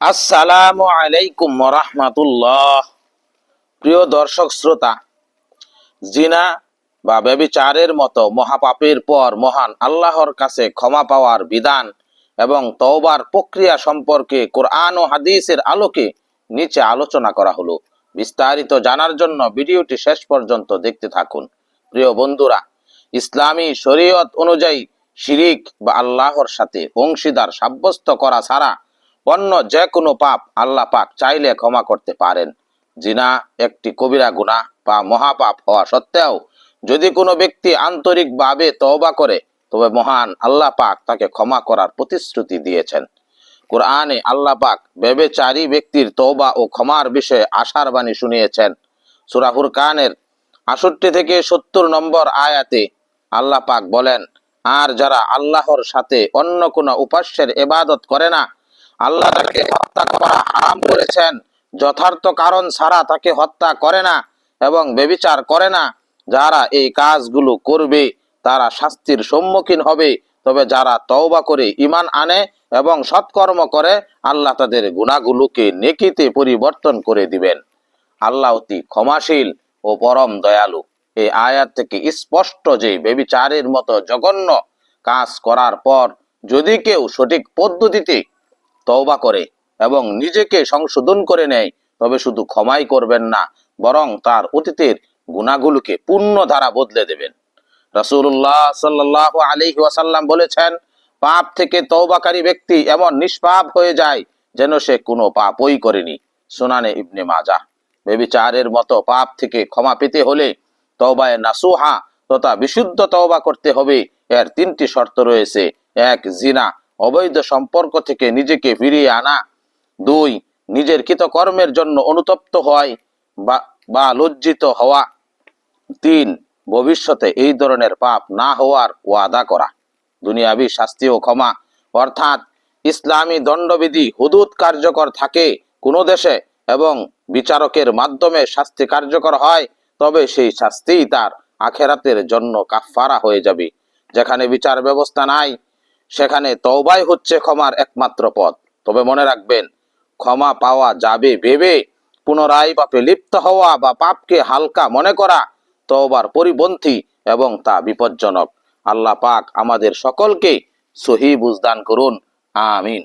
আসসালামু আলাইকুম রহমাতুল্লাহ প্রিয় দর্শক শ্রোতা, জিনা বা ব্যবিচারের মতো মহাপাপের পর মহান আল্লাহর কাছে ক্ষমা পাওয়ার বিধান এবং তওবার প্রক্রিয়া সম্পর্কে কোরআন ও হাদিসের আলোকে নিচে আলোচনা করা হলো। বিস্তারিত জানার জন্য ভিডিওটি শেষ পর্যন্ত দেখতে থাকুন। প্রিয় বন্ধুরা, ইসলামী শরীয়ত অনুযায়ী শিরিক বা আল্লাহর সাথে অংশীদার সাব্যস্ত করা ছাড়া অন্য যে কোনো পাপ আল্লাহ পাক চাইলে ক্ষমা করতে পারেন। জিনা একটি কবিরা গুনাহ বা মহাপাপ হওয়া সত্ত্বেও যদি কোনো ব্যক্তি আন্তরিকভাবে তওবা করে, তবে মহান আল্লাহ পাক তাকে ক্ষমা করার প্রতিশ্রুতি দিয়েছেন। কোরআনে আল্লাহ পাক বেবেচারী ব্যক্তির তওবা ও ক্ষমার বিষয়ে আশার বাণী শুনিয়েছেন। সুরাহুর কানের আষট্টি থেকে সত্তর নম্বর আয়াতে আল্লাহ পাক বলেন, আর যারা আল্লাহর সাথে অন্য কোনো উপাস্যের এবাদত করে না আল্লাহ তাকে হত্যা করা হারাম করেছেন। যথার্থ কারণ ছাড়া তাকে হত্যা করে না এবং বেবিচার করে না। যারা এই কাজগুলো করবে, তারা শাস্তির সম্মুখীন হবে। তবে যারা তওবা করে ইমান আনে এবং সৎকর্ম করে, আল্লাহ তাদের গুণাগুলোকে নেকিতে পরিবর্তন করে দিবেন। আল্লাহ অতি ক্ষমাশীল ও পরম দয়ালু। এই আয়াত থেকে স্পষ্ট যে বেবিচারের মতো জঘন্য কাজ করার পর যদি কেউ সঠিক পদ্ধতিতে তওবা করে এবং নিজেকে সংশোধন করে নেয়, তবে শুধু ক্ষমাই করবেন না, বরং তার অতীতের গুণাগুলোকে পূর্ণ দ্বারা বদলে দেবেন। রাসূলুল্লাহ সাল্লাহ আলাইহি ওয়াসাল্লাম বলেছেন, পাপ থেকে তওবাকারী ব্যক্তি এমন নিষ্পাপ হয়ে যায় যেন সে কোনো পাপই করেনি। সুনানে ইবনে মাজা বেবিচারের মতো পাপ থেকে ক্ষমা পেতে হলে তওবায়ে নাসুহা তথা বিশুদ্ধ তওবা করতে হবে। এর তিনটি শর্ত রয়েছে, এক, জিনা অবৈধ সম্পর্ক থেকে নিজেকে ফিরিয়ে আনা। দুই, নিজের কৃতকর্মের জন্য অনুতপ্ত হয় বা লজ্জিত হওয়া। তিন, ভবিষ্যতে এই ধরনের পাপ না হওয়ার ওয়াদা করা। দুনিয়াবি শাস্তি ও ক্ষমা, অর্থাৎ ইসলামী দণ্ডবিধি হুদুদ কার্যকর থাকে কোনো দেশে এবং বিচারকের মাধ্যমে শাস্তি কার্যকর হয়, তবে সেই শাস্তিই তার আখেরাতের জন্য কাফফারা হয়ে যাবে। যেখানে বিচার ব্যবস্থা নাই সেখানে তওবাই হচ্ছে ক্ষমার একমাত্র পথ। তবে মনে রাখবেন, ক্ষমা পাওয়া যাবে ভেবে পুনরায় পাপে লিপ্ত হওয়া বা পাপকে হালকা মনে করা তওবার পরিপন্থী এবং তা বিপজ্জনক। আল্লাহ পাক আমাদের সকলকে সহি বুঝদান করুন। আমিন।